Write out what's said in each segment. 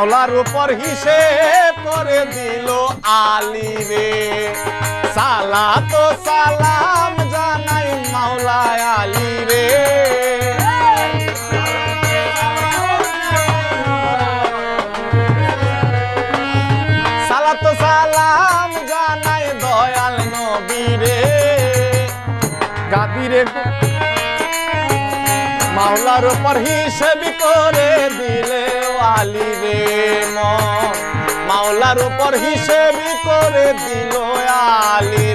মাওলার উপর হিসেব করে দিল আলী রে। সালা তো সালাম জানাই মাওলা আলী রে। সালাত সালাম জানাই দয়াল মাওলার উপর হিসেব করে দিলে আলী রে মন। মাওলার উপর হিসেবে করে দিল আলী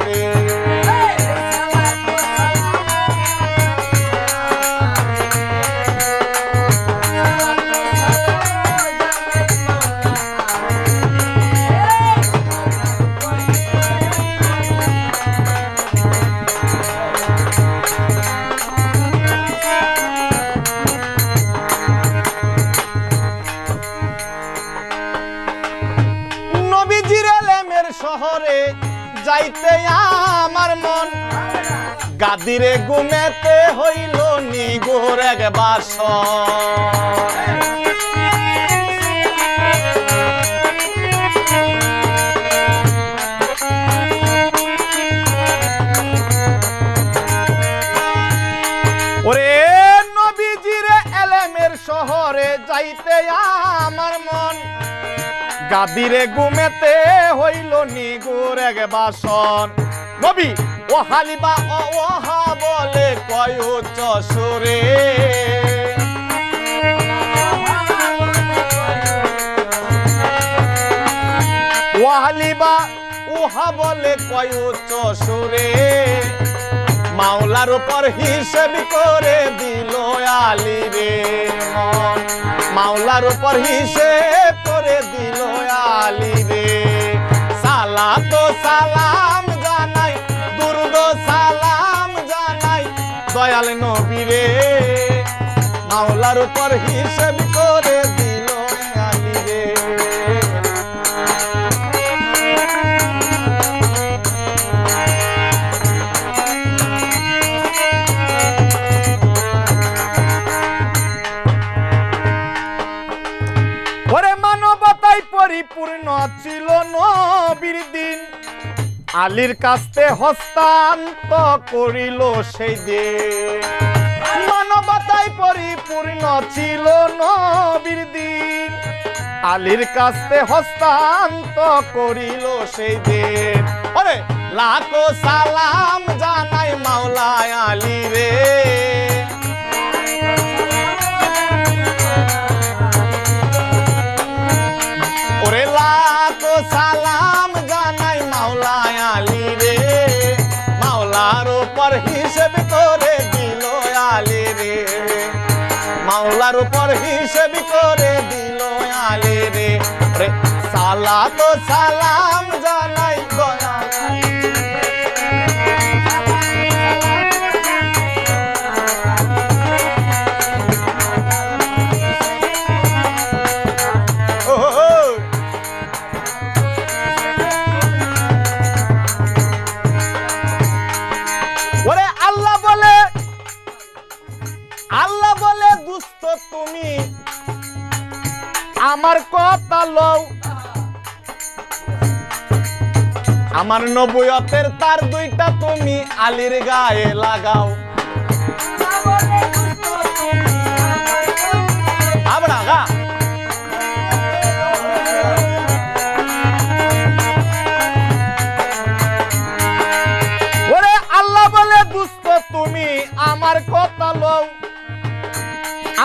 যাইতে আমার মন। গাদিরে গুমেতে হইল নিগোর এক বাসন। শহরে আমার মন। গাদিরে গুমেতে হইল নিগুর এক বাসন। নবী, ও হালিবা ও ওহা বলে কয় উচ্চ সুরে। ও হালিবা উহা বলে কয় উচ্চ সুরে। মাওলার উপর হিসেব করে দিল আলী রে মাওলার উপর হিসেব সালাম জানাই দুর্গ সালাম জানাই, দয়াল নবী রে। মাওলার উপর হিসেব করে পরিপূর্ণ ছিল নবীর দিন। আলীর কাস্তে হস্তান্ত করিল সেই দিন। মানবতাই পরিপূর্ণ ছিল নবীর দিন। আলীর কাস্তে হস্তান্ত করিল সেই দিন। ওরে লাখো সালাম জানাই মাওলায় আলী রে। উপর হিসেব করে দিল আলে রে। মাওলার উপর হিসেব করে দিল আলে রে। সালা তো সালাম জানাই আমার কথা লও। আমার নবুয়তের তার দুইটা তুমি আলীর গায়ে লাগাও। ওরে আল্লাহ বলে দুস্থ তুমি, আমার কথা লও।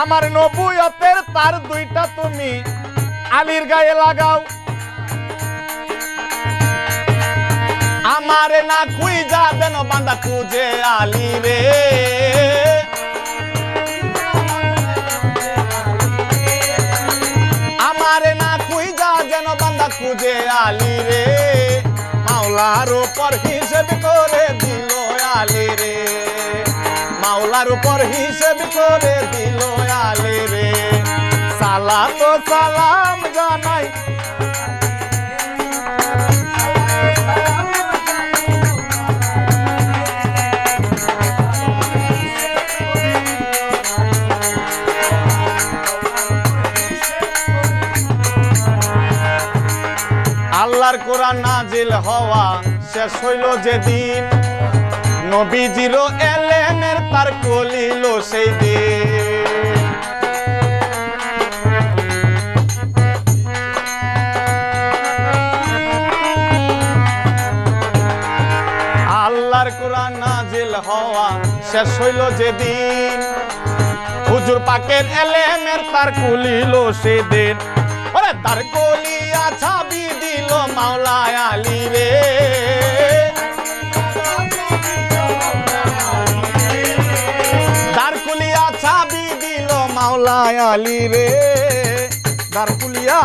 আমার নবুয়তের তার দুইটা তুমি আলীর গায়ে লাগাও। আমারে না খুই যাবেন বান্দা, খুঁজে আলী রে। আমারে না যা যেন বান্দা, খুঁজে আলী রে। মাওলার উপর হিসেব করে দিল আলী রে। মাওলার উপর হিসেব করে দিল আলী রে। সালা তো সালাম জানাই। আল্লাহর কোরআন নাজিল হওয়া শেষ হইল যেদিন। নবীজির এলেমের তার কলিল সেই দিন আল্লাহর কোরআন নাজিল হওয়া শেষ হইল যেদিন। হুজুর পাকের এলেমের তার কুলিল সেদিন ওরে তার কলিয়া ছাবি দিল মাওলায় আলী রে। মাওলায় আলী রে দারকুলিয়া